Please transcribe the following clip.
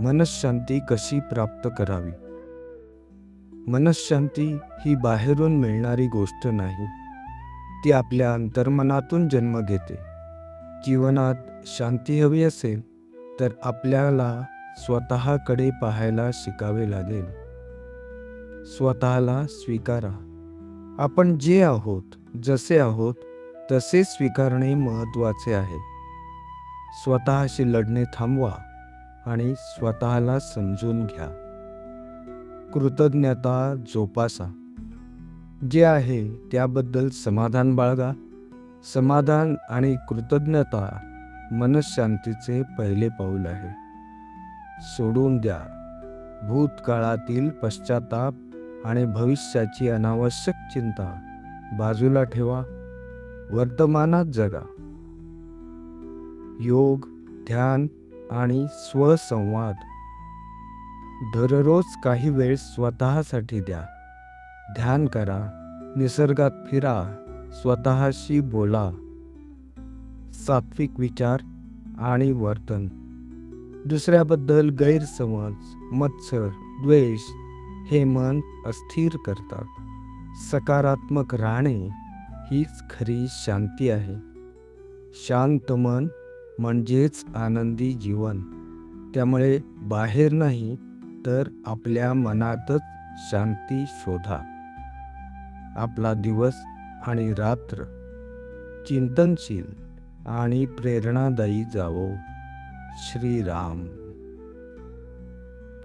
मनशांती कशी प्राप्त करावी? मनशांती ही बाहेरून मिळणारी गोष्ट नाही. ती आपल्या अंतर्मनातून जन्म घेते. जीवनात शांती हवी असेल तर आपल्याला स्वतःकडे पाहायला शिकावे लागेल. स्वतःला स्वीकारा. आपण जे आहोत जसे आहोत तसे स्वीकारणे महत्त्वाचे आहे. स्वतःशी लढणे थांबवा. आणि स्वतःला समजून घ्या. कृतज्ञता जोपासा. जे आहे त्याबद्दल समाधान बाळगा. समाधान आणि कृतज्ञता मनशांतीचे पहिले पाऊल आहे. सोडून द्या. भूतकाळातील पश्चाताप आणि भविष्याची अनावश्यक चिंता बाजूला ठेवा. वर्तमानात जगा. योग ध्यान आणि स्वसंवाद. दररोज काही वेळ स्वतःसाठी द्या. ध्यान करा. निसर्गात फिरा. स्वतःशी बोला. सात्विक विचार आणि वर्तन. दुसऱ्याबद्दल गैरसमज मत्सर द्वेष हे मन अस्थिर करतात. सकारात्मक राहणे हीच खरी शांती आहे. शांत मन म्हणजेच आनंदी जीवन. त्यामुळे बाहेर नाही तर आपल्या मनातच शांती शोधा. आपला दिवस आणि रात्र चिंतनशील आणि प्रेरणादायी जावो. श्रीराम.